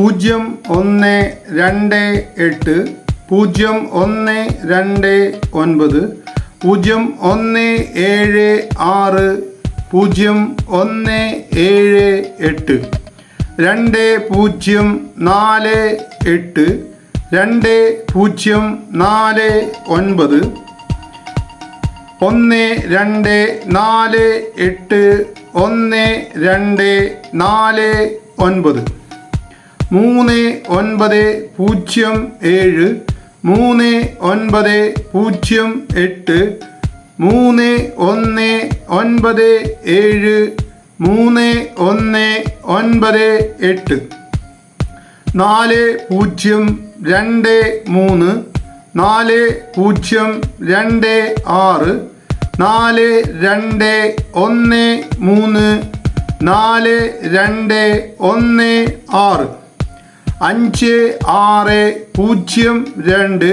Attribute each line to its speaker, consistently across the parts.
Speaker 1: പൂജ്യം ഒന്ന് രണ്ട് എട്ട് പൂജ്യം ഒന്ന് രണ്ട് ഒൻപത് പൂജ്യം ഒന്ന് ഏഴ് ആറ് പൂജ്യം ഒന്ന് ഏഴ് എട്ട് രണ്ട് പൂജ്യം നാല് എട്ട് രണ്ട് പൂജ്യം നാല് ഒൻപത് ഒന്ന് രണ്ട് നാല് എട്ട് ഒന്ന് രണ്ട് നാല് ഒൻപത്. മൂന്ന് ഒൻപത് പൂജ്യം ഏഴ് മൂന്ന് ഒൻപത് പൂജ്യം എട്ട് മൂന്ന് ഒന്ന് ഒൻപത് ഏഴ് മൂന്ന് ഒന്ന് ഒൻപത് എട്ട്. നാല് പൂജ്യം രണ്ട് മൂന്ന് നാല് പൂജ്യം രണ്ട് ആറ് നാല് രണ്ട് ഒന്ന് മൂന്ന് നാല് രണ്ട് ഒന്ന് ആറ്. അഞ്ച് ആറ് പൂജ്യം രണ്ട്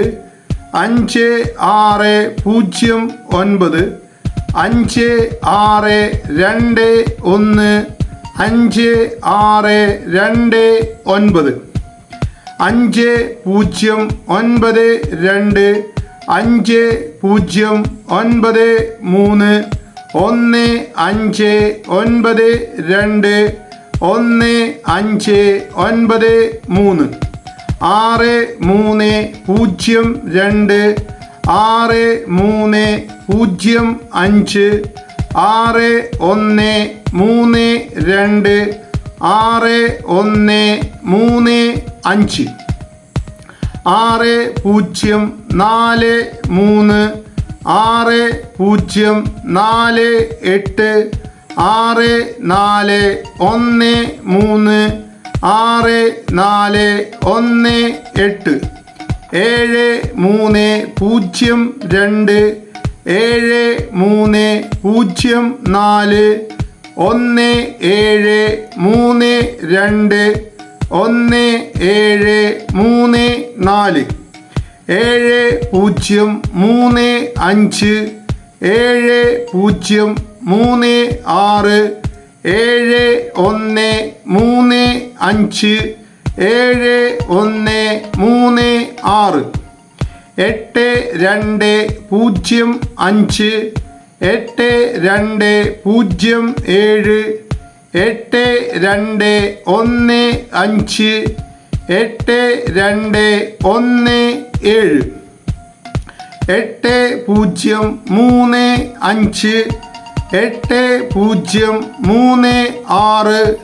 Speaker 1: അഞ്ച് ആറ് പൂജ്യം ഒൻപത് അഞ്ച് ആറ് രണ്ട് ഒന്ന് അഞ്ച് ആറ് രണ്ട് ഒൻപത്. അഞ്ച് പൂജ്യം ഒൻപത് രണ്ട് അഞ്ച് പൂജ്യം ഒൻപത് മൂന്ന് ഒന്ന് അഞ്ച് ഒൻപത് രണ്ട് ഒന്ന് അഞ്ച് ഒൻപത് മൂന്ന്. ആറ് മൂന്ന് പൂജ്യം രണ്ട്. ആറ് മൂന്ന് പൂജ്യം അഞ്ച്. ആറ് ഒന്ന് മൂന്ന് രണ്ട്. ആറ് ഒന്ന് മൂന്ന് അഞ്ച്. ആറ് പൂജ്യം നാല് മൂന്ന്. ആറ് പൂജ്യം നാല് എട്ട്. ആറ് നാല് ഒന്ന് മൂന്ന് ആറ് നാല് ഒന്ന് എട്ട്. ഏഴ് മൂന്ന് പൂജ്യം രണ്ട്. ഏഴ് മൂന്ന് പൂജ്യം നാല്. ഒന്ന് ഏഴ് മൂന്ന് രണ്ട്. ഒന്ന് ഏഴ് മൂന്ന് നാല്. ഏഴ് പൂജ്യം മൂന്ന് അഞ്ച്. ഏഴ് പൂജ്യം മൂന്ന് ആറ് ഏഴ് ഒന്ന് മൂന്ന് അഞ്ച് ഏഴ് ഒന്ന് മൂന്ന് ആറ്. എട്ട് രണ്ട് പൂജ്യം അഞ്ച്. എട്ട് രണ്ട് പൂജ്യം ഏഴ്. എട്ട് രണ്ട് ഒന്ന് അഞ്ച്. എട്ട് രണ്ട് ഒന്ന് ഏഴ്. എട്ട് പൂജ്യം മൂന്ന് അഞ്ച്. എട്ട് പൂജ്യം മൂന്ന് ആറ്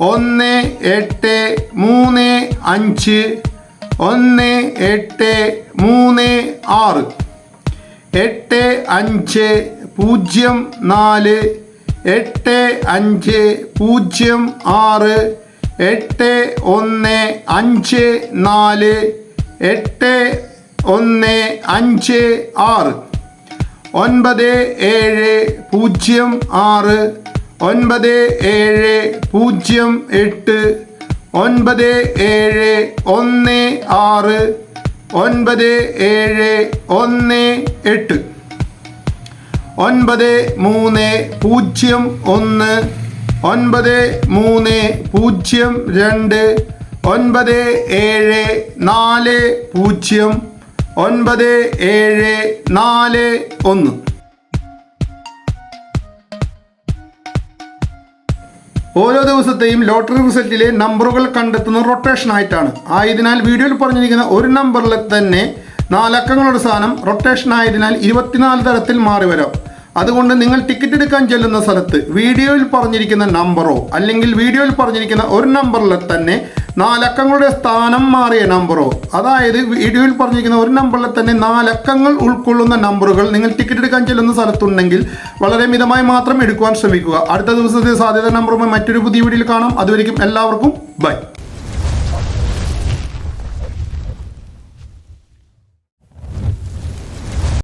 Speaker 1: ഒന്ന് എട്ട് മൂന്ന് അഞ്ച് ഒന്ന് എട്ട് മൂന്ന് ആറ്. എട്ട് അഞ്ച് പൂജ്യം നാല് എട്ട് അഞ്ച് പൂജ്യം ആറ് എട്ട് ഒന്ന് അഞ്ച് നാല് എട്ട് ഒന്ന് അഞ്ച് ആറ്. ഒൻപത് ഏഴ് പൂജ്യം ആറ് ഒൻപത് ഏഴ് പൂജ്യം എട്ട് ഒൻപത് ഏഴ് ഒന്ന് ആറ് ഒൻപത് ഏഴ് ഒന്ന് എട്ട്. ഒൻപത് മൂന്ന് പൂജ്യം ഒന്ന് ഒൻപത് മൂന്ന് പൂജ്യം രണ്ട് ഒൻപത് ഏഴ് നാല് പൂജ്യം ഒൻപത് ഏഴ് നാല് ഒന്ന്. ഓരോ ദിവസത്തെയും ലോട്ടറി റിസൾട്ടിലെ നമ്പറുകൾ കണ്ടെത്തുന്ന റൊട്ടേഷൻ ആയിട്ടാണ്. ആയതിനാൽ വീഡിയോയിൽ പറഞ്ഞിരിക്കുന്ന ഒരു നമ്പറിൽ തന്നെ നാലക്കങ്ങളുടെ സ്ഥാനം റൊട്ടേഷൻ ആയതിനാൽ ഇരുപത്തിനാല് തരത്തിൽ മാറി വരാം. അതുകൊണ്ട് നിങ്ങൾ ടിക്കറ്റ് എടുക്കാൻ ചെല്ലുന്ന സ്ഥലത്ത് വീഡിയോയിൽ പറഞ്ഞിരിക്കുന്ന നമ്പറോ അല്ലെങ്കിൽ വീഡിയോയിൽ പറഞ്ഞിരിക്കുന്ന ഒരു നമ്പറിൽ തന്നെ നാലക്കങ്ങളുടെ സ്ഥാനം മാറിയ നമ്പറോ അതായത് വീഡിയോയിൽ പറഞ്ഞിരിക്കുന്ന ഒരു നമ്പറിൽ തന്നെ നാലക്കങ്ങൾ ഉൾക്കൊള്ളുന്ന നമ്പറുകൾ നിങ്ങൾ ടിക്കറ്റ് എടുക്കാൻ ചെല്ലുന്ന സ്ഥലത്തുണ്ടെങ്കിൽ വളരെ മിതമായി മാത്രം എടുക്കുവാൻ ശ്രമിക്കുക. അടുത്ത ദിവസത്തെ സാധ്യത നമ്പറുമായി മറ്റൊരു പുതിയ വീഡിയോയിൽ കാണാം. അതുവരെയും എല്ലാവർക്കും ബൈ.